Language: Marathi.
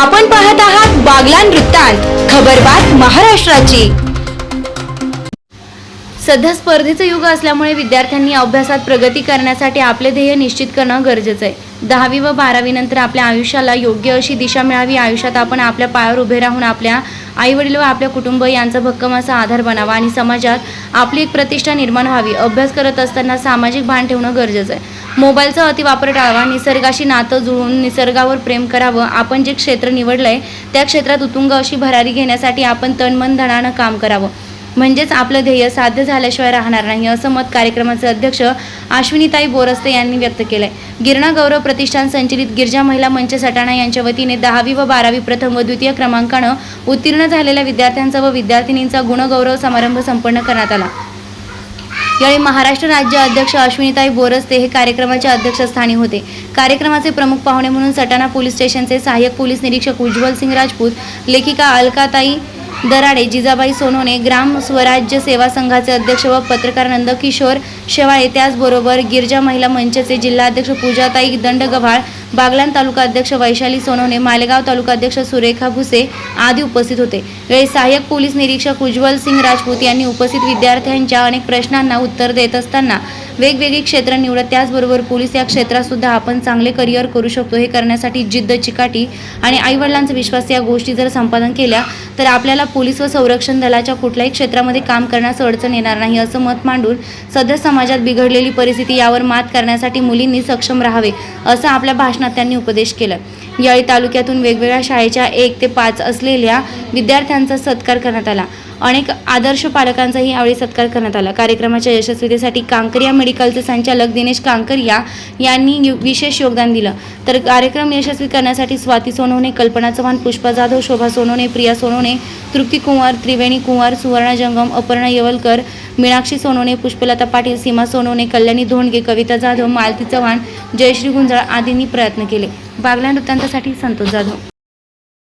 आपण पाहत आहात बागलान वृत्तांत खबरबात महाराष्ट्राची. सध्या स्पर्धेचं युग असल्यामुळे विद्यार्थ्यांनी अभ्यासात प्रगती करण्यासाठी आपले ध्येय निश्चित करणं गरजेचं आहे. दहावी व बारावी नंतर आपल्या आयुष्याला योग्य अशी दिशा मिळावी आयुष्यात आपण आपल्या पायावर उभे राहून आपल्या आईवडील व आपल्या कुटुंब यांचा भक्कम असा आधार बनावा आणि समाजात आपली एक प्रतिष्ठा निर्माण व्हावी. अभ्यास करत असताना सामाजिक भान ठेवणं गरजेचं आहे. मोबाईलचा अतिवापर टाळावा निसर्गाशी नातं जुळवून निसर्गावर प्रेम करावं आपण जे क्षेत्र निवडलंय त्या क्षेत्रात उतुंग अशी भरारी घेण्यासाठी आपण तन मन धनानं काम करावं. म्हणजेच आपलं ध्येय साध्य झाल्याशिवाय राहणार नाही असं मत कार्यक्रमाचे अध्यक्ष अश्विनीताई बोरस्ते यांनी व्यक्त केलंय. गिरणा गौरव प्रतिष्ठान संचलित गिरजा महिला मंच सटाणा यांच्या वतीने दहावी व बारावी प्रथम व द्वितीय क्रमांकानं उत्तीर्ण झालेल्या विद्यार्थ्यांचा व विद्यार्थिनींचा गुणगौरव समारंभ संपन्न करण्यात आला. यावेळी महाराष्ट्र राज्य अध्यक्ष अश्विनीताई बोरस्ते हे कार्यक्रमाच्या अध्यक्षस्थानी होते. कार्यक्रमाचे प्रमुख पाहुणे म्हणून सटाणा पोलीस स्टेशनचे सहाय्यक पोलीस निरीक्षक उज्ज्वल सिंग राजपूत लेखिका अलकाताई दराडे जिजाबाई सोनोने ग्राम स्वराज्य सेवा संघाचे अध्यक्ष व पत्रकार नंदकिशोर शेवाळे त्याचबरोबर गिरजा महिला मंचचे जिल्हाध्यक्ष पूजाताई दंडगव्हाळ बागलान तालुका अध्यक्ष वैशाली सोनोने मालेगाव तालुका अध्यक्ष सुरेखा भुसे आदी उपस्थित होते. वेळी सहाय्यक पोलीस निरीक्षक उज्ज्वल सिंग राजपूत यांनी उपस्थित विद्यार्थ्यांच्या अनेक प्रश्नांना उत्तर देत असताना वेगवेगळी क्षेत्र निवडत त्याचबरोबर पोलीस या क्षेत्रात सुद्धा आपण चांगले करिअर करू शकतो. हे करण्यासाठी जिद्द चिकाटी आणि आईवडिलांचा विश्वास या गोष्टी जर संपादन केल्या तर आपल्याला पोलीस व संरक्षण दलाच्या कुठल्याही क्षेत्रामध्ये काम करण्यास अडचण येणार नाही असं मत मांडून सध्या समाजात बिघडलेली परिस्थिती यावर मात करण्यासाठी मुलींनी सक्षम राहावे असं आपल्या भाषणात त्यांनी उपदेश केला. यावेळी तालुक्यातून वेगवेगळ्या शाळेच्या एक ते पाच असलेल्या विद्यार्थ्यांचा सत्कार करण्यात आला. अनेक आदर्श पालकांचाही यावेळी सत्कार करण्यात आला. कार्यक्रमाच्या यशस्वीतेसाठी कांकरिया मेडिकलचे संचालक दिनेश कांकरिया यांनी यु- विशेष योगदान दिलं. तर कार्यक्रम यशस्वी करण्यासाठी स्वाती सोनवणे कल्पना चव्हाण पुष्पा जाधव शोभा सोनवणे प्रिया सोनवणे तृप्ती कुंवर त्रिवेणी कुंवर सुवर्णा जंगम अपर्णा येवलकर मीनाक्षी सोनवणे पुष्पलता पाटील सीमा सोनवणे कल्याणी धोंडगे कविता जाधव मालती चव्हाण जयश्री गुंजाळ आदींनी प्रयत्न केले. बागल्या वृत्तांतासाठी संतोष जाधव.